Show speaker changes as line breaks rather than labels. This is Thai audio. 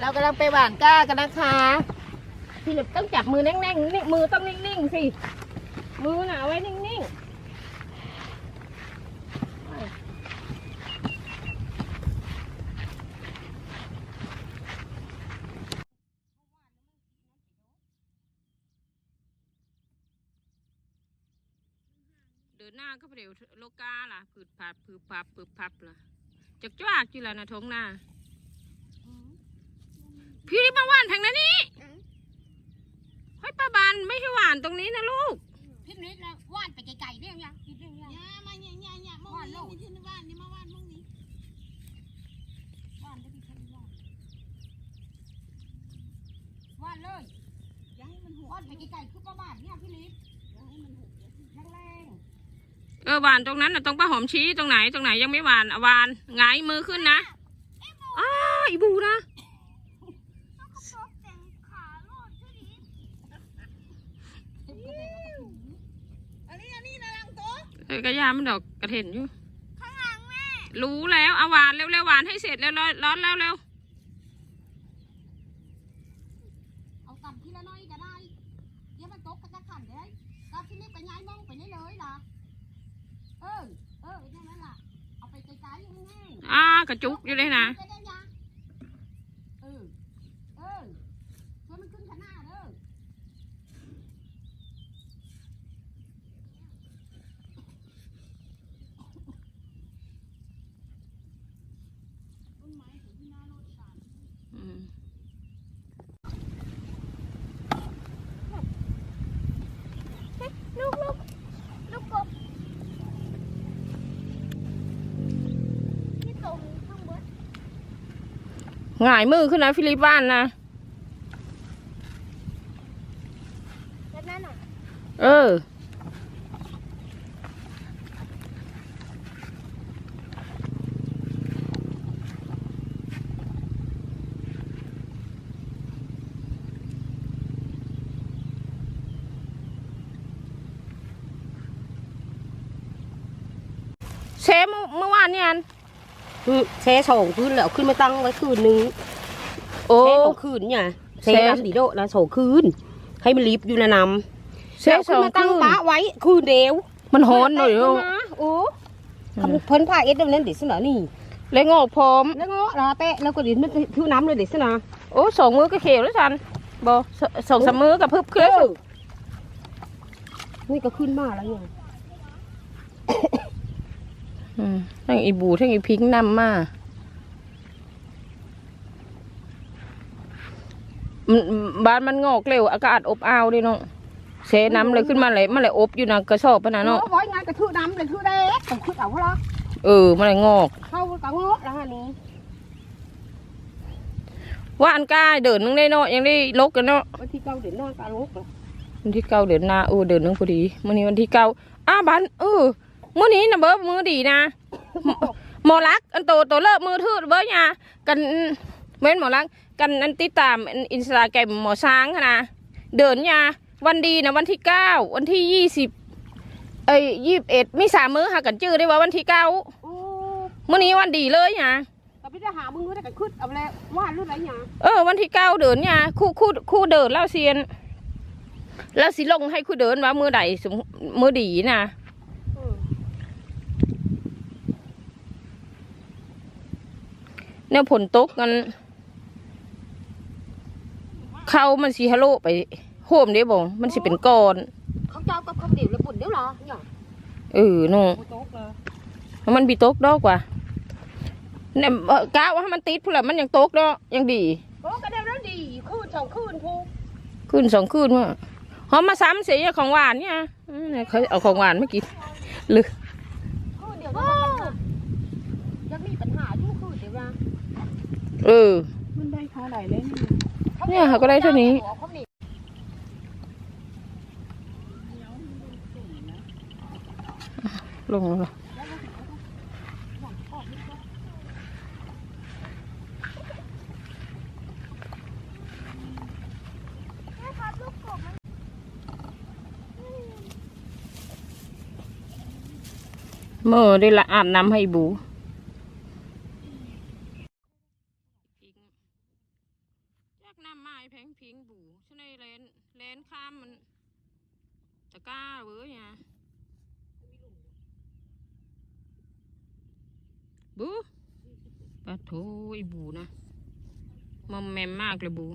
เรากำลังไปหว่านก้ากันนะคะพี่เหลิบต้องจับมือแน่งๆนี่มือต้องนิ่งๆสิ มือหนาไว้นิ่งๆเดินหน้าก็ไปเดี๋ยวโลกาล่ะผืดผัดผืดพับผืดพับล่ะจักจ้ากจีละนะทงหน้าพี่มาหวานทางนั้นนี่เฮ้ยป้าบานไม่ใช่หวานตรงนี้นะลูก
พี่นิดนะว่านไปไกลๆเรื่องยังคิดเรื่องยัง
อย่ามาอย่าอย่าอย่ามองนี่นี่ที่บ้านนี่มาบ้านมองนี่
ว่านได้พี่ชนว่านว่านเลย
อย่าให้มันหก
ว่านไปไกลๆคือประมาณเนี่ยพี่นิด
อย่าให้มันหก
แรง
เออหวานตรงนั้นน่ะตรงป้าหอมชี้ตรงไหนตรงไหนยังไม่หวานอะหวานหงายมือขึ้นนะอ้าอีบูนะ
อันนี้อันนี้นะลัง โต๊ะ
เออกระยามันดอกกระเท็นอยู่รู้แล้วเอาหวานเร็วๆหวานให้เสร็จแล้วร้อนร้อนแล้วเร็ว
ๆเอากำทีละน้อยก็ได้เดี๋ยวมันตกก็จะขันเด้กับพี่นิดไปย้ายมองไปนี่เลยล่ะเออเออแค่นั้นล่ะเอาไปไกลๆแห้งๆ
อ่ากระจุกอยู่เลยนะ
ไปได้ยังเออ เออช่วยมันขึ้นข้างหน้าเด้อ
ต้นไม้ของที่หน้ารถสาม
อืม
ลูกลูกลูกกบที่ตรงข้างบน
หงายมือขึ้นนะฟิลิปบ้านนะ
แบบนั้นอะ
เออ เชฟเมื่อวานเนี่ย อัน
แช่สองคืนแล้วขึ้นมาตั้งไว้คืนนึง
โอ้
แช่สองคืนเนี่ย
แช่
แช่น้ำดีโดะนะสองคืนให้มันรีบอยู่ในน้ำ
เช
แล้ว
ฟส
ขึ้น
อง
มาตั้ง
คืน
ปะไว้คืนเดียว
มันโหนหน่อย
เตะ
ลูก
ขึ้นมาโอ้คำเพิ่นพาเอ็ดเดี๋ยวนั้นเด็ดสนะนี่
เลยงอกพร้อม
แล้วก็รอเตะแล้วก็เดี๋ยวมันผิวน้ำเลยเด็ดสนะ
โอ้สองมือก็เขียวแล้วสันบอสสองสามมือกับพึบขึ้นแล้ว
นี่ก็ขึ้นมาแล้วเนี่ย
อืม ทั้งอีบูทั้งอีพิงนำมามันบ้านมันงอกเร็วอากาศอบอ้าวด้วยเนาะเสน้ำเลยขึ้นมาเลยมันเลยอบอยู่นะกระสอบปะนะเนาะ
เนาะไว้งานกระทือน้ำเลยทือแดกต้องขึ้นเอาละ
เออมันเลยงอก
เข้ากระงอกแล้วฮะนี่
ว่าอันก้าเดินนึงได้เนาะยังได้ลกกันเนาะ
วันที่เก้าเดือนหน้าการลกเหรอ
วันที่เก้าเดือนหน้าเออเดือนนึงพอดีมื่อนี้วันที่เก้าอ้าวบ้านเออ มื่อนี้นะเบิร์มือดีนะหมหมอลักอันโตโตเลิกมือทืดเบิร์ยากันเว้นหมอลักกันอันติดตามอันอินสตาแกรมหมอช้างค่ะนะเดินยาวันดีนะวันที่เก้าวันที่ยี่สิบเอ้ยยี่สิบเอ็ดมีสามมื้อหากันจื้อได้ว่าวันที่เก้า
โอ้
มื่อนี้วันดีเลยยา
ก็พี่จะหามึงด้วยแต่ขึ้นเอาแล้วว่ารุ่นอะไรเนี่ย
เออวันที่เก้าเดินยาคู่คู่คู่เดินเล่าเซียนแล้วสิลงให้คู่เดินว่ามือใดสมมือดีนะ
อืม
เนี่ยผลตกกันเข้ามันสีฮัลโหลไปโฮมเด้บ่มันสิเป็นก้อน
เขาเจ้ากับเขาเดี๋ยวแล้วปุ่นเดี๋ยวเหรอเนี่ย
เออเนาะ
โอ้โต๊ะเลย
มันบีตกดอกว่าเนี่ยเอ่อกะว่าให้มันติดพุ่นละมันยังตกเนาะยังดี
โอ้ก็ได้แล้วดีคืนสองคืนพู
ขึ้นสองคืนว่าหอมมาซ้ำเสียของหวานเนี่ยอืมเขาเอาของหวานมากินหรือ
คืนเดี๋ยวจะมีปัญหาจะมีปัญหาอยู่คืนเดี๋ยวนะ
เออ
มันได้ค่าไหนเลย
เนี่ยเขาก็ได้เท่านี้
เขาหนี
ลงแล้วเหรอเมื่อได้ละอาบน้ำให้บู จั กน้ำไม้แพงพิงบูฉันในเลนเลนข้ามมันตะกร้าเว้ยเนี่ย
มีหลุมอยู่
บูปะโถไอบูนะมอมแมมมากเลยบู